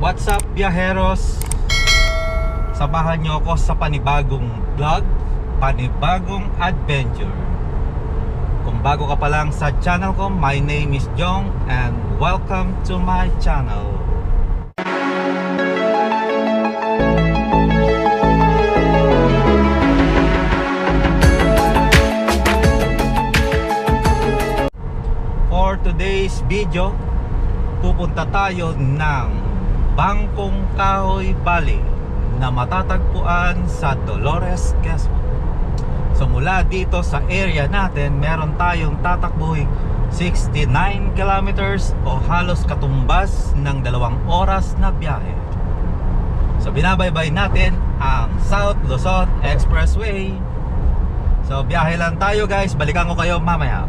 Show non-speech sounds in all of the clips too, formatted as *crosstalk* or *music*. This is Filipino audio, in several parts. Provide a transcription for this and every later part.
What's up, biyaheros? Samahan niyo ako sa panibagong vlog, panibagong adventure. Kung bago ka pa lang sa channel ko, my name is Jong and welcome to my channel. For today's video, pupunta tayo ng Bangkong Kahoy Valley na matatagpuan sa Dolores, Quezon. So mula dito sa area natin, meron tayong tatakbuhin 69 kilometers o halos katumbas ng dalawang oras na biyahe. So binabaybay natin ang South Luzon Expressway. So biyahe lang tayo guys, balikan ko kayo mamaya.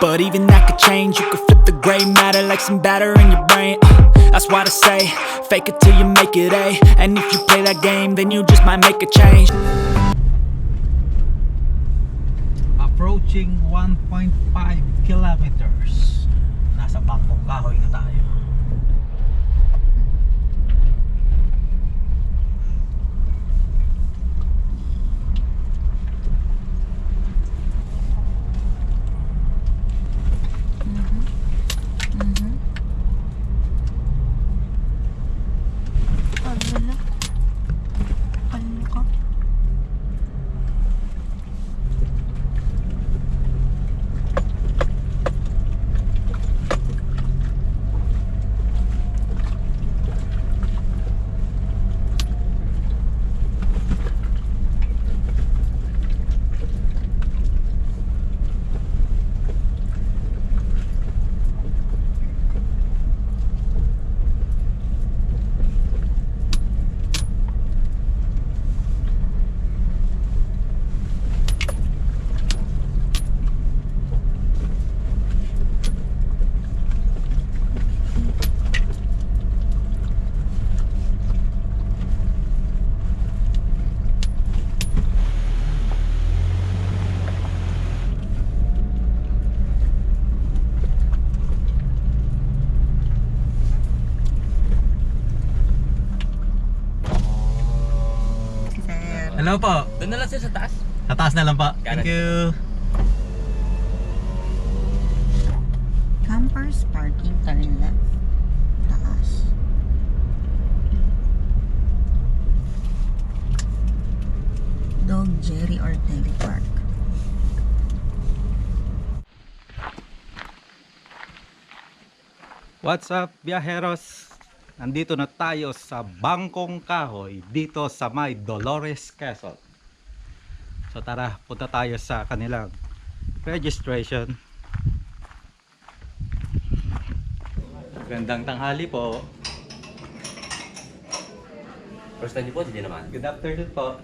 but even that could change. You could flip the gray matter like some batter in your brain. Uh, that's why they say, fake it till you make it A. And if you play that game, then you just might make a change. Approaching 1.5 kilometers. Nasa Bangkong Kahoy na tayo. Sir. Hello po. Doon na lang siya sa taas. Sa taas na lang po. Thank you. Campers parking turn left. Taas. Dog Jerry Ortelli Park. What's up, biyaheros? Nandito na tayo sa Bangkong Kahoy dito sa may Dolores, Quezon. So tara, punta tayo sa kanilang registration. Gandang tanghali po. First time niyo po, hindi naman. Good afternoon po.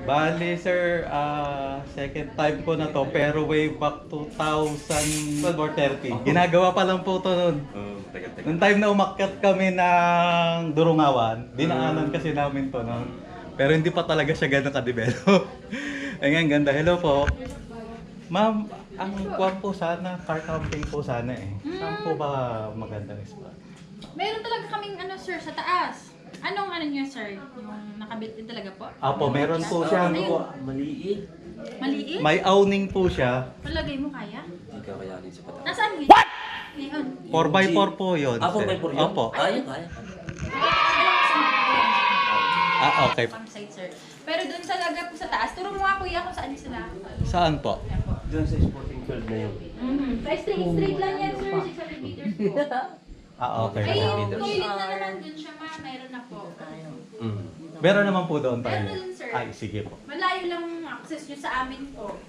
Bali sir, ah, second time ko na to pero way back 2012 or 13. Ginagawa pa lang po to noon. Oh. Noong time na umakyat kami ng Durungawan, dinaanan kasi namin to noon. Pero hindi pa talaga siya ganun ka-develop. *laughs* Ayan, ganda. Hello po. Ma'am, ang kuwan po sana, car camping po sana eh. Saan po ba magandang spot? Meron talaga kaming ano sir sa taas. Anong ano niyo sir? Yung nakabit din talaga po? Apo, meron po siya. Ayun. Maliit. Maliit? May awning po siya. Palagay mo kaya? Hindi ka kayanin sa pataas. Nasaan ngayon? What? Ngayon. 4x4 po yun. Ah, 4x4 yun? Opo. Kaya, kaya. Ah, okay. Campsite sir. Pero doon talaga po sa taas. Turo mo nga kuya kung saan sila. Saan po? Po. Doon sa sporting field na yun. Mm-hmm. Straight, straight lang yan sir. 600 meters po. *laughs* Ah, okay. Ay, yung meters. toilet na naman dun siya ma. Mayroon na po. Mm. Meron naman po doon tayo. Meron dun, sir. Ay, sige po. Malayo lang ang access nyo sa amin po.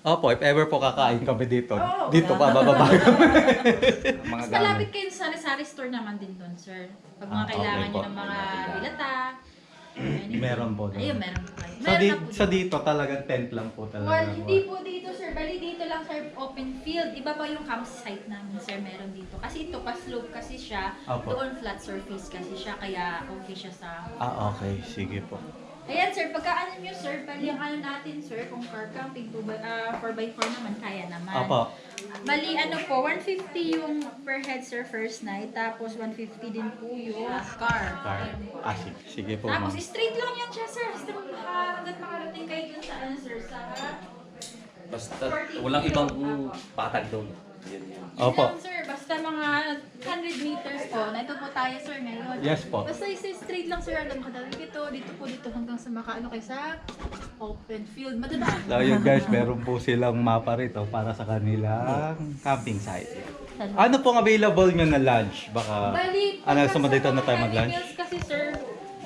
Opo, if ever po kakain kami dito, Oo. dito pa bababa kami. *laughs* Mga Mas gamit. malapit kayo sa sari-sari store naman din doon, sir. Pag mga Ah, kailangan okay nyo po. ng mga dilata. Anything. Meron po. Ayun, meron po kayo. So, Meron di, na po doon. dito talagang tent lang po talaga. Well, hindi po dito, sir. Bali dito lang, sir, open field. Iba pa yung campsite namin, sir, meron dito. Kasi ito, pa-slope kasi siya. Opo. Doon flat surface kasi siya, kaya okay siya sa... Ah, okay. Sige po. Ayan, sir, pagka ano nyo, sir, bali ang ano natin, sir, kung car camping, 2 by, ah, 4x4 naman, kaya naman. Opo. Bali, ano po, 150 yung per head, sir, first night. Tapos, 150 din po yung car. Car. Ah, sige. Sige po, Tapos, ma'am. straight lang yan siya, sir. Hanggang maka- hanggat makarating kayo dun sa, ano, sir, sa... Basta walang ibang patag doon. Yan yun. Opo. Yun lang, sir. Basta mga 100 meters po. Nandito po tayo, sir, ngayon. Yes po. Basta isa straight lang, sir. Hanggang makadating dito, dito po, dito hanggang sa makaano kayo sa open field. Madadaan. So yun guys, meron po silang mapa rito para sa kanilang camping site. Ano pong available nyo na lunch? Baka, Bali, ano, pagka sa na tayo mag-lunch? meals kasi, sir,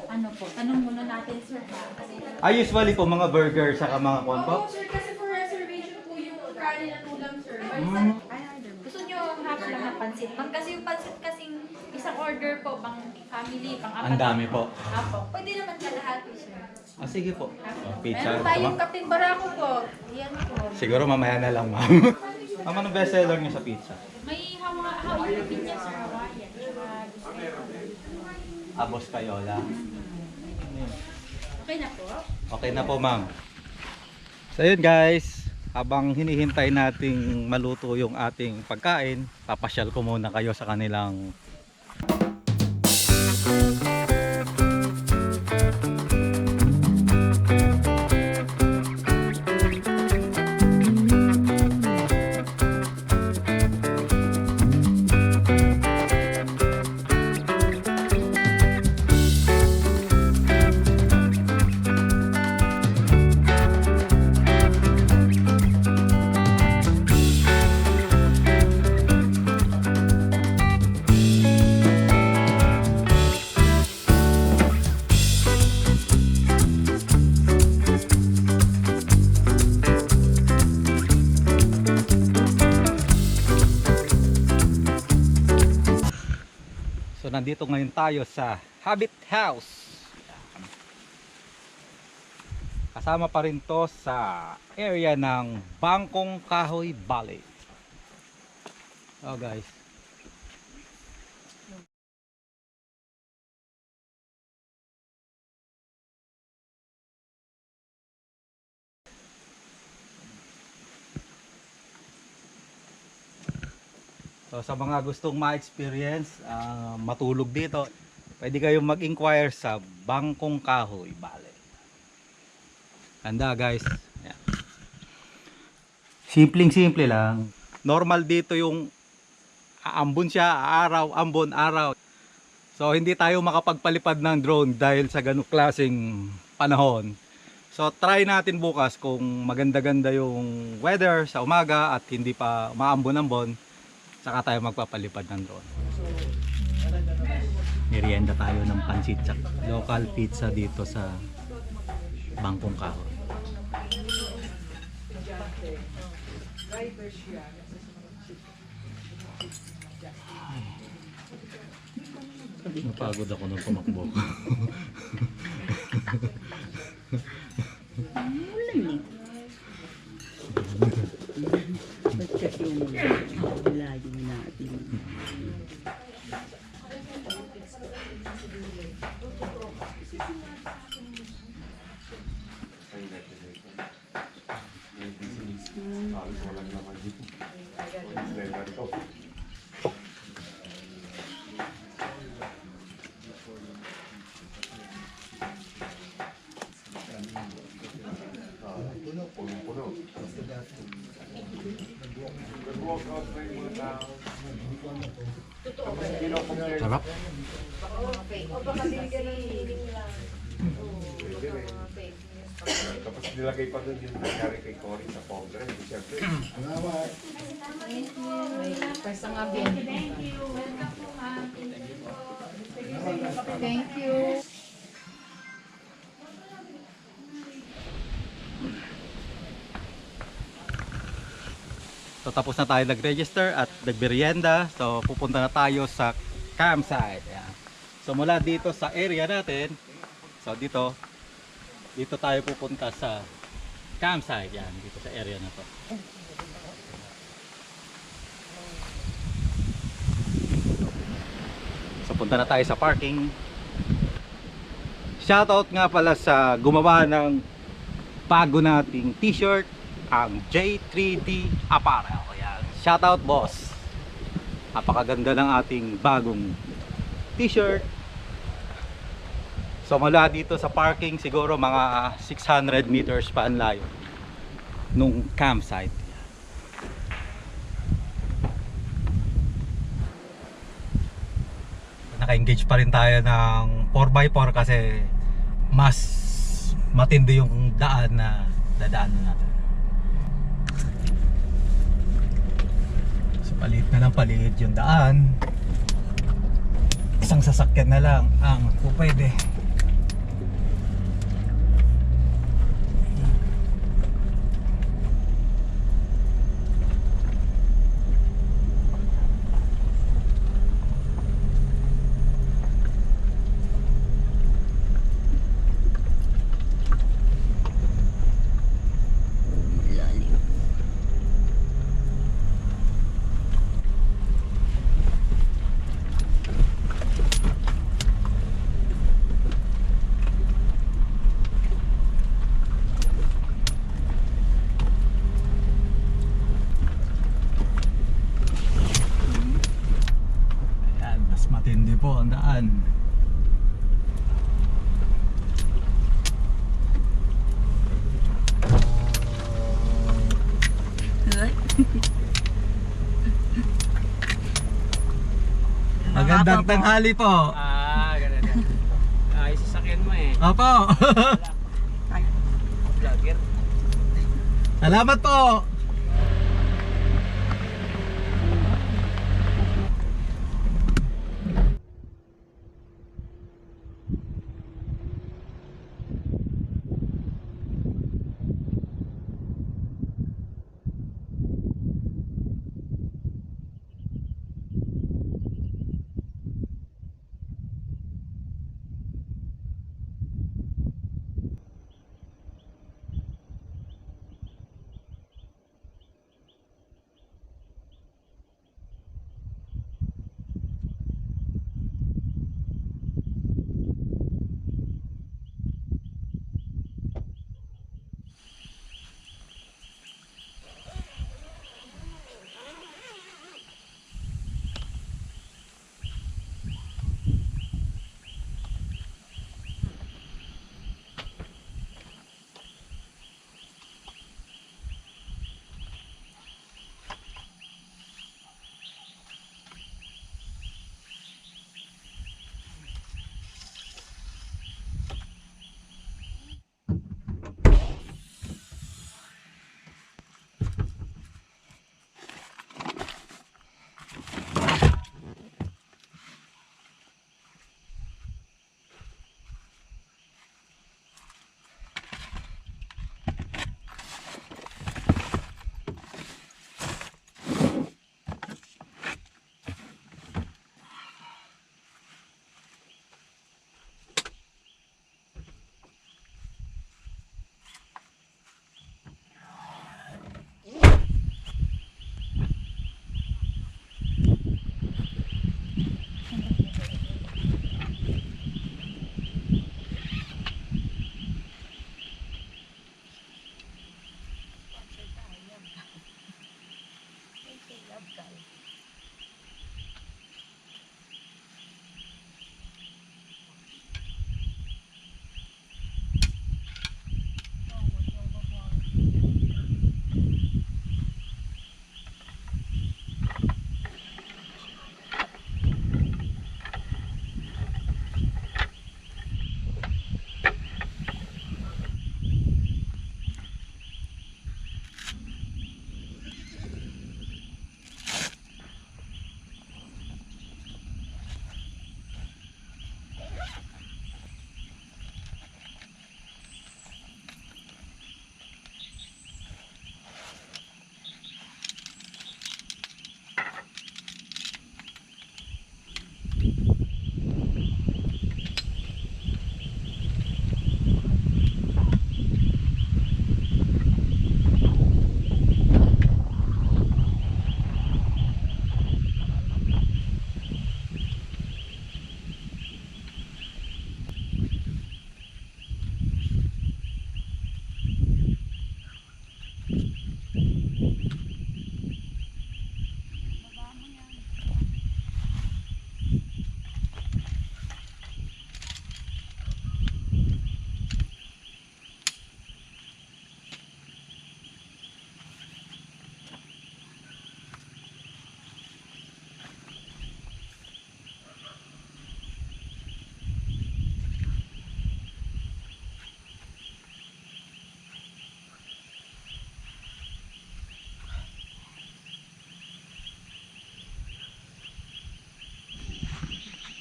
ano po, tanong muna natin, sir, ha? Kasi, Ah, usually po mga burger saka mga kwan po? Oo, sir, kasi for reservation po yung kanin at ulam, sir. Bali, Mm. sa- gusto nyo half lang na pansit. Pang kasi yung pansit kasing isang order po, pang family, pang apat. Ang dami po. Apo. Pwede naman kalahati, sir. Ah, sige po. Lang. pizza. Meron tayong Tama? kaping barako po. Yan po. Siguro mamaya na lang, ma'am. *laughs* Ma'am, ano best seller niyo sa pizza? May hawa, hawa yung pinya, sir. Hawaiian. Tsaka gusto Abos Kayola. Okay na po. Okay na po, ma'am. So yun guys, habang hinihintay nating maluto yung ating pagkain, papasyal ko muna kayo sa kanilang nandito ngayon tayo sa Habit House. Kasama pa rin to sa area ng Bangkong Kahoy Valley. Oh guys. So sa mga gustong ma-experience, ah, matulog dito, pwede kayong mag-inquire sa Bangkong Kahoy Valley. Handa guys. Yan. Simpleng simple lang. Normal dito yung aambon siya, araw, ambon, araw. So hindi tayo makapagpalipad ng drone dahil sa ganung klaseng panahon. So try natin bukas kung maganda-ganda yung weather sa umaga at hindi pa maambon-ambon saka tayo magpapalipad ng drone. Merienda tayo ng pansit sa local pizza dito sa Bangkong Kahoy. Napagod ako nung tumakbo. Ulan Dapat kasi ano yun, malayo natin. Puno-puno. Puno-puno. Sarap. Tapos nilagay pa doon yung nangyari kay Cory sa powder. Siyempre, So tapos na tayo nag-register at nagmerienda. So pupunta na tayo sa campsite. Ayan. So mula dito sa area natin, so dito, dito tayo pupunta sa campsite. Yan, dito sa area na to. So punta na tayo sa parking. Shoutout nga pala sa gumawa ng bago nating t-shirt ang J3D Apparel. Ayan. Shoutout boss. Napakaganda ng ating bagong t-shirt. So mula dito sa parking siguro mga 600 meters pa ang layo nung campsite. Naka-engage pa rin tayo ng 4x4 kasi mas matindi yung daan na dadaanan natin. So palit na lang palit yung daan. Isang sasakyan na lang ang kung pwede. Lalim. Ayan, mas matindi po ang daan. Magandang tanghali po. Ah, ganun yan. Ayos sa sakyan mo eh. Opo. Vlogger. Salamat po.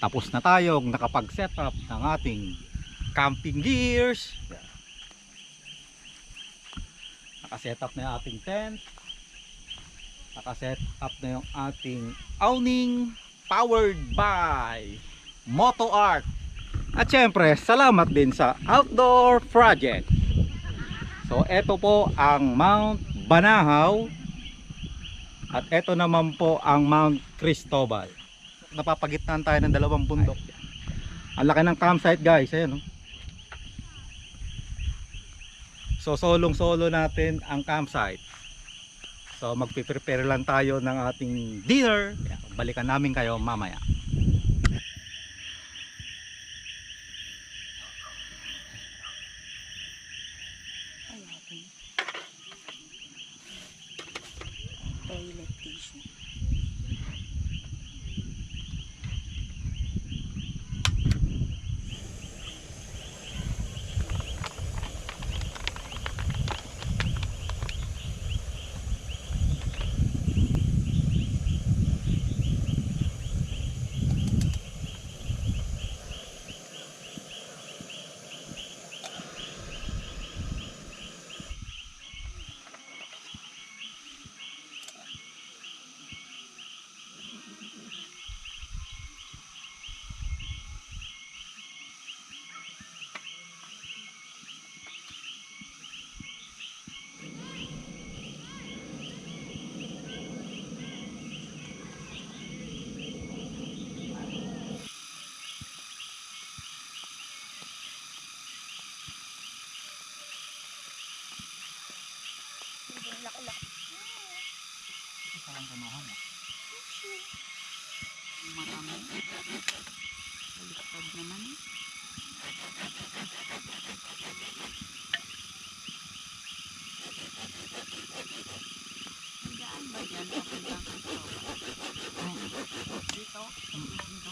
Tapos na tayong nakapag-set up ng ating camping gears. Nakaset up na yung ating tent. Nakaset up na yung ating awning powered by Moto Art. At syempre, salamat din sa Outdoor Project. So, ito po ang Mount Banahaw at ito naman po ang Mount Cristobal. Napapagitnaan tayo ng dalawang bundok. Ang laki ng campsite guys, ayan oh. So solong solo natin ang campsite. So magpiprepare lang tayo ng ating dinner. Balikan namin kayo mamaya. Marami. Baliktad naman. Saan ba dyan? Papuntang Cristobal. Dito? Dito?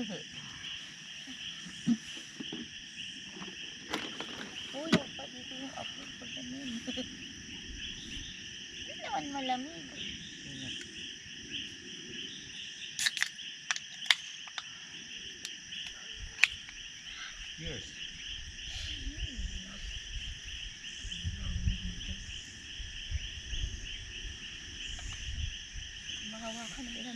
Uy, dapat dito yung apoy pag ganun. Hindi naman malamig. Yes. Mahawakan nila.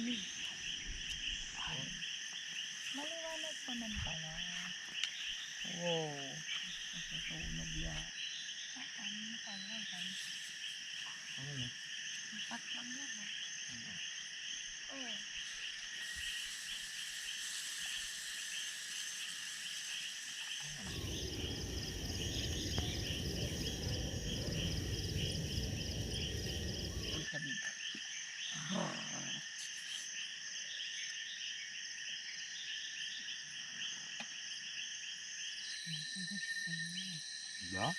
Yeah?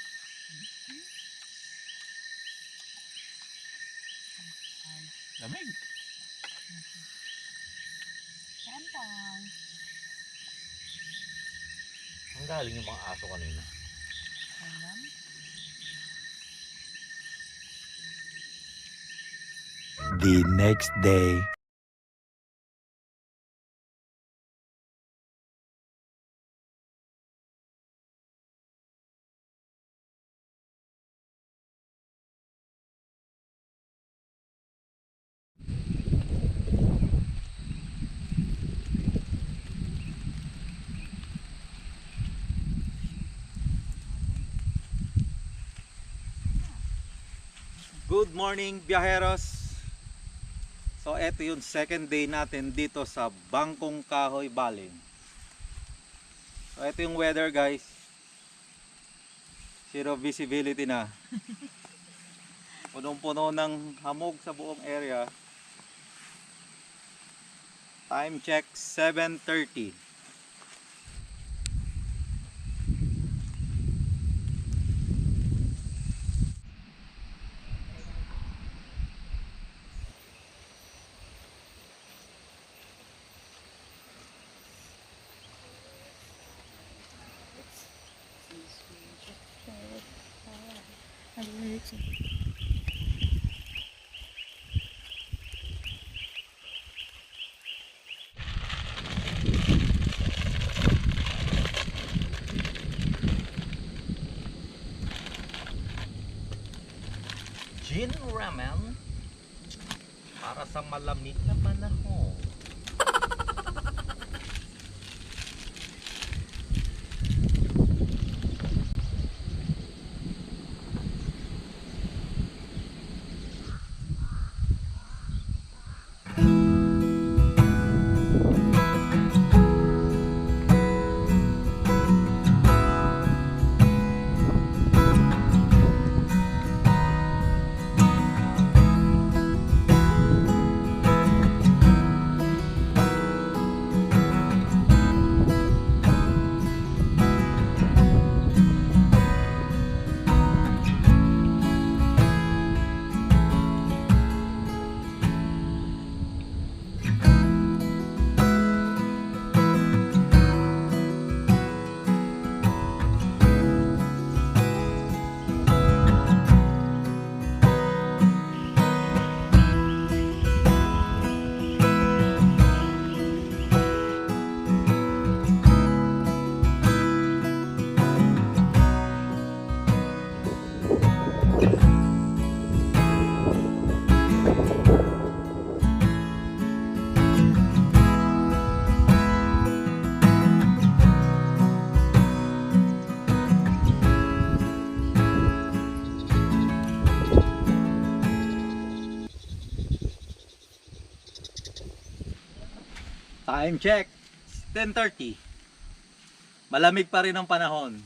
Lamig. Sampay. Ang galing yung mga aso kanina. Ayan. The next day. Good morning, biyaheros! So, eto yung second day natin dito sa Bangkong Kahoy Valley. So, eto yung weather, guys. Zero visibility na. *laughs* Punong-puno ng hamog sa buong area. Time check, 7.30. Gin ramen? Para sa malamig Time check. 10.30. Malamig pa rin ang panahon.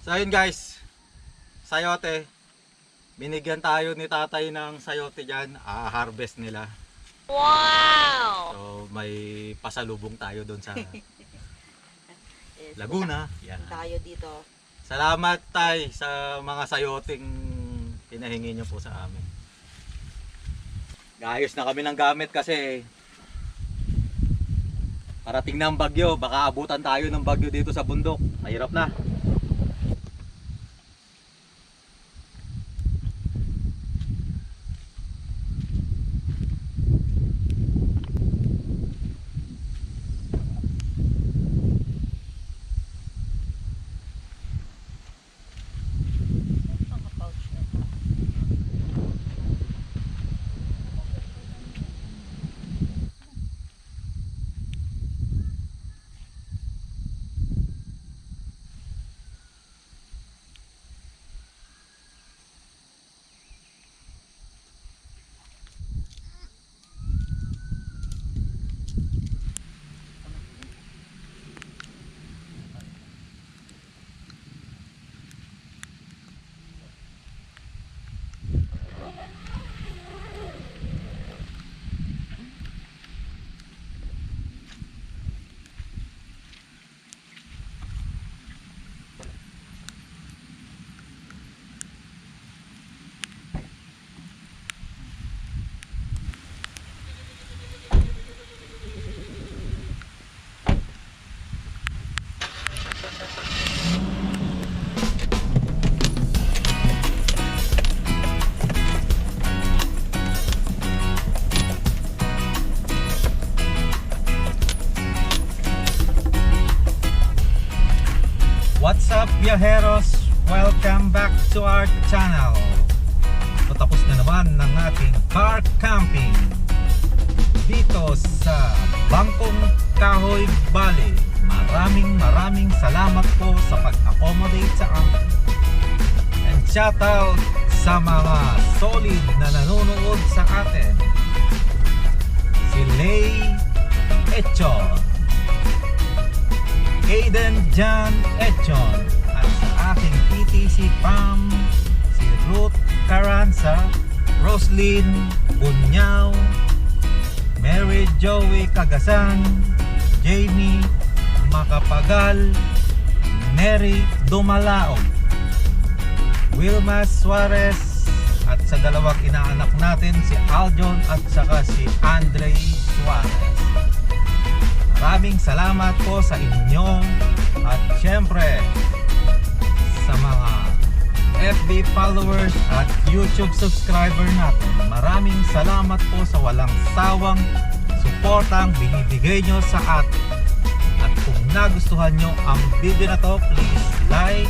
So yun guys. Sayote. Binigyan tayo ni tatay ng sayote dyan. A-harvest nila. Wow! So may pasalubong tayo doon sa *laughs* Laguna. Yan. Tayo dito. Salamat tay sa mga sayoting pinahingi nyo po sa amin. Gayos na kami ng gamit kasi parating na ang bagyo. Baka abutan tayo ng bagyo dito sa bundok. Mahirap na. Viajeros? Welcome back to our channel. So, tapos na naman ng ating car camping dito sa Bangkong Kahoy Valley. Maraming maraming salamat po sa pag-accommodate sa amin. And shout out sa mga solid na nanonood sa atin. Si Lay Echon, Aiden John Echon, aking PTC Pam, si Ruth Caranza, Roslyn Bunyao, Mary Joey Cagasan, Jamie Makapagal, Neri Dumalaog, Wilma Suarez, at sa dalawang inaanak natin si Aljon at saka si Andre Suarez. Maraming salamat po sa inyo at syempre sa mga FB followers at YouTube subscriber natin. Maraming salamat po sa walang sawang suportang binibigay nyo sa atin. At kung nagustuhan nyo ang video na to, please like,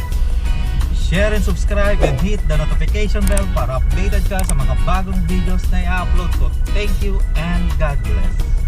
share and subscribe and hit the notification bell para updated ka sa mga bagong videos na i-upload ko. Thank you and God bless.